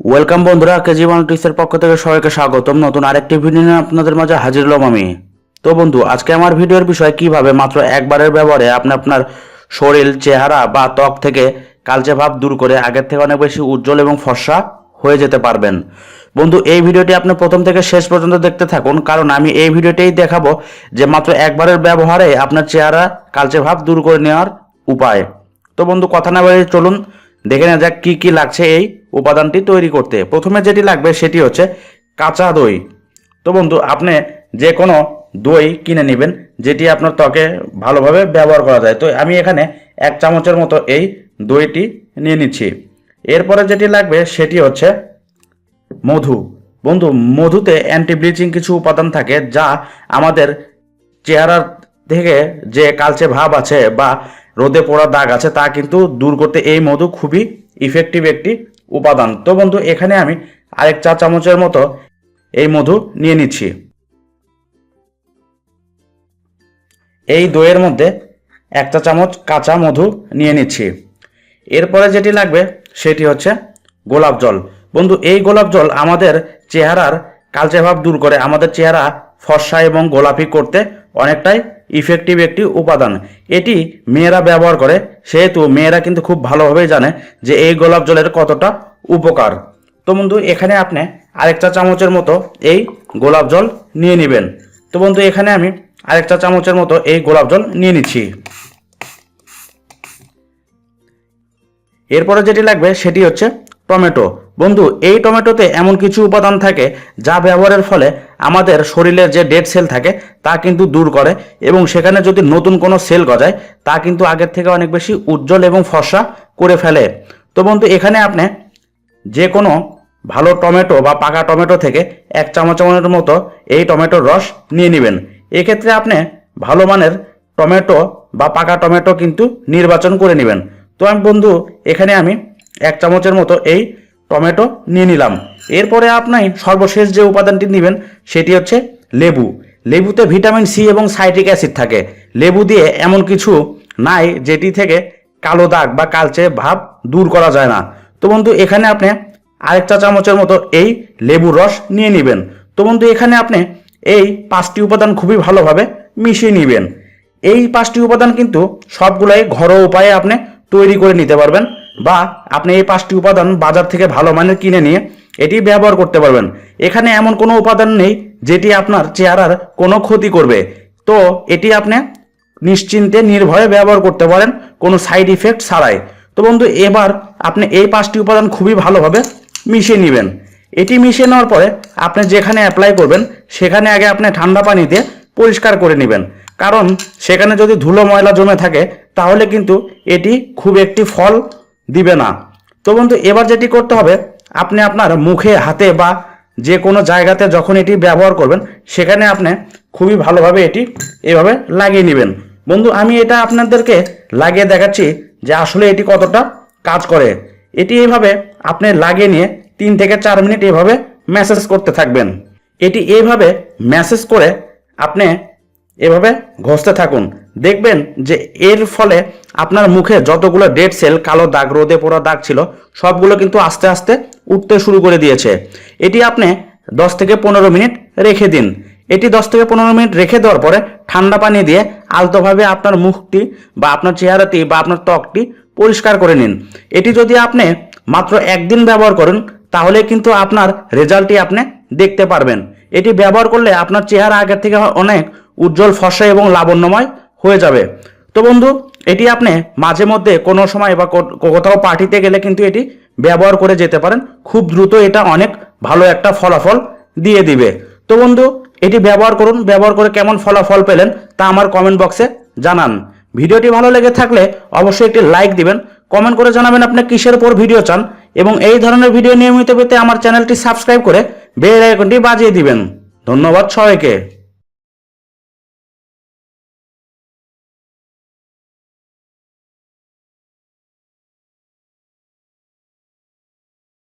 Welcome বন্ধুরা কেজিওয়ান টিসের পক্ষ থেকে সবাইকে স্বাগতম। নতুন আরেকটি ভিডিও নিয়ে আপনাদের মাঝে হাজির হলাম আমি। তো বন্ধু, আজকে আমার ভিডিওর বিষয় কীভাবে মাত্র একবারের ব্যবহারে আপনি আপনার শরীর, চেহারা বা ত্বক থেকে কালচে ভাব দূর করে আগের থেকে অনেক বেশি উজ্জ্বল এবং ফর্সা হয়ে যেতে পারবেন। বন্ধু, এই ভিডিওটি আপনি প্রথম থেকে শেষ পর্যন্ত দেখতে থাকুন, কারণ আমি এই ভিডিওতেই দেখাবো যে মাত্র একবারের ব্যবহারে আপনার চেহারা কালচে ভাব দূর করে নেওয়ার উপায়। তো বন্ধু, কথা না বলে চলুন দেখে নেওয়া যাক কি কি লাগছে এই উপাদানটি তৈরি করতে। প্রথমে যেটি লাগবে সেটি হচ্ছে কাঁচা দই। তো বন্ধু, আপনি যে কোনো দই কিনে নেবেন, যেটি আপনার ত্বকে ভালোভাবে ব্যবহার করা যায়। তো আমি এখানে এক চামচের মতো এই দইটি নিয়ে নিচ্ছি। এরপরে যেটি লাগবে সেটি হচ্ছে মধু। বন্ধু, মধুতে অ্যান্টি ব্লিচিং কিছু উপাদান থাকে যা আমাদের চেহারার থেকে যে কালচে ভাব আছে বা রোদে পোড়া দাগ আছে, তা কিন্তু দূর করতে এই মধু খুবই ইফেক্টিভ একটি উপাদান। তো বন্ধু, এখানে আমি আরেক চা চামচের মতো এই মধু নিয়ে নিচ্ছি। এই দইয়ের মধ্যে এক চা চামচ কাঁচা মধু নিয়ে নিচ্ছি। এরপরে যেটি লাগবে সেটি হচ্ছে গোলাপ জল। বন্ধু, এই গোলাপ জল আমাদের চেহারার কালচে ভাব দূর করে, আমাদের চেহারা ফর্সা এবং গোলাপি করতে অনেকটাই ইফেক্টিভ একটি উপাদান। এটি মেয়েরা ব্যবহার করে, সেহেতু মেয়েরা কিন্তু খুব ভালোভাবেই জানে যে এই গোলাপ জলের কতটা উপকার। তো বন্ধু, এখানে আপনি আরেক চা চামচের মতো এই গোলাপ জল নিয়ে নেবেন। তো বন্ধু, এখানে আমি আরেক চা চামচের মতো এই গোলাপ জল নিয়ে নিচ্ছি। এরপরে যেটি লাগবে সেটি হচ্ছে টমেটো। বন্ধু, এই টমেটোতে এমন কিছু উপাদান থাকে যা ব্যবহারের ফলে আমাদের শরীরের যে ডেড সেল থাকে তা কিন্তু দূর করে এবং সেখানে যদি নতুন কোনো সেল গজায়, তা কিন্তু আগের থেকে অনেক বেশি উজ্জ্বল এবং ফর্সা করে ফেলে। তো বন্ধু, এখানে আপনি যে কোনো ভালো টমেটো বা পাকা টমেটো থেকে এক চামচের মতো এই টমেটোর রস নিয়ে নেবেন। এক্ষেত্রে আপনি ভালো মানের টমেটো বা পাকা টমেটো কিন্তু নির্বাচন করে নেবেন। তো আমি বন্ধু, এখানে আমি এক চামচের মতো এই টমেটো নিয়ে নিলাম। এরপরে আপনি সর্বশেষ যে উপাদানটি নেবেন, সেটি হচ্ছে লেবু। লেবুতে ভিটামিন সি এবং সাইট্রিক অ্যাসিড থাকে। লেবু দিয়ে এমন কিছু নাই যেটি থেকে কালো দাগ বা কালচে ভাব দূর করা যায় না। তো বন্ধু, এখানে আপনি আরেক চা চামচের মতো এই লেবুর রস নিয়ে নেবেন। তো বন্ধু, এখানে আপনি এই পাঁচটি উপাদান খুবই ভালোভাবে মিশিয়ে নেবেন। এই পাঁচটি উপাদান কিন্তু সবগুলাই ঘরোয়া উপায়ে আপনি তৈরি করে নিতে পারবেন। বা আপনি এই পাঁচটি উপাদান বাজার থেকে ভালো মানের কিনে নিয়ে এটি ব্যবহার করতে পারবেন। এখানে এমন কোনো উপাদান নেই যেটি আপনার চেহারার কোনো ক্ষতি করবে। তো এটি আপনি নিশ্চিন্তে, নির্ভয়ে ব্যবহার করতে পারেন কোনো সাইড ইফেক্ট ছাড়াই। তো বন্ধু, এবার আপনি এই পাঁচটি উপাদান খুবই ভালোভাবে মিশিয়ে নেবেন। এটি মিশিয়ে নেওয়ার পরে আপনি যেখানে অ্যাপ্লাই করবেন, সেখানে আগে আপনি ঠান্ডা পানিতে পরিষ্কার করে নেবেন। কারণ সেখানে যদি ধুলো ময়লা জমে থাকে, তাহলে কিন্তু এটি খুব একটি ফল দিবে না। তো বন্ধু, এবার যেটি করতে হবে, আপনি আপনার মুখে, হাতে বা যে কোনো জায়গাতে যখন এটি ব্যবহার করবেন, সেখানে আপনি খুবই ভালোভাবে এটি এভাবে লাগিয়ে নেবেন। বন্ধু, আমি এটা আপনাদেরকে লাগিয়ে দেখাচ্ছি যে আসলে এটি কতটা কাজ করে। এটি এইভাবে আপনি লাগিয়ে নিয়ে তিন থেকে চার মিনিট এভাবে মেসেজ করতে থাকবেন। এটি এইভাবে মেসেজ করে আপনি এভাবে ঘষতে থাকুন। দেখবেন যে এর ফলে আপনার মুখে যতগুলো ডেড সেল কালো দাগ, রোদে পোড়া দাগ ছিল, সবগুলো কিন্তু আস্তে আস্তে উঠতে শুরু করে দিয়েছে। এটি আপনি দশ থেকে পনেরো মিনিট রেখে দিন। এটি দশ থেকে পনেরো মিনিট রেখে দেওয়ার পরে ঠান্ডা পানি দিয়ে আলতোভাবে আপনার মুখটি বা আপনার চেহারাটি বা আপনার ত্বকটি পরিষ্কার করে নিন। এটি যদি আপনি মাত্র একদিন ব্যবহার করেন, তাহলে কিন্তু আপনার রেজাল্টটি আপনি দেখতে পারবেন। এটি ব্যবহার করলে আপনার চেহারা আগের থেকে অনেক উজ্জ্বল ফসা এবং লাবণ্যময় হয়ে যাবে। তো বন্ধু, এটি আপনি মাঝে মধ্যে কোনো সময় বা কোথাও পার্টিতে গেলে কিন্তু এটি ব্যবহার করে যেতে পারেন। খুব দ্রুত এটা অনেক ভালো একটা ফলাফল দিয়ে দিবে। তো বন্ধু, এটি ব্যবহার করুন। ব্যবহার করে কেমন ফলাফল পেলেন তা আমার কমেন্ট বক্সে জানান। ভিডিওটি ভালো লেগে থাকলে অবশ্যই একটি লাইক দিবেন। কমেন্ট করে জানাবেন আপনি কিসের উপর ভিডিও চান এবং এই ধরনের ভিডিও নিয়মিত পেতে আমার চ্যানেলটি সাবস্ক্রাইব করে বেল আইকনটি বাজিয়ে দিবেন। ধন্যবাদ সবাইকে।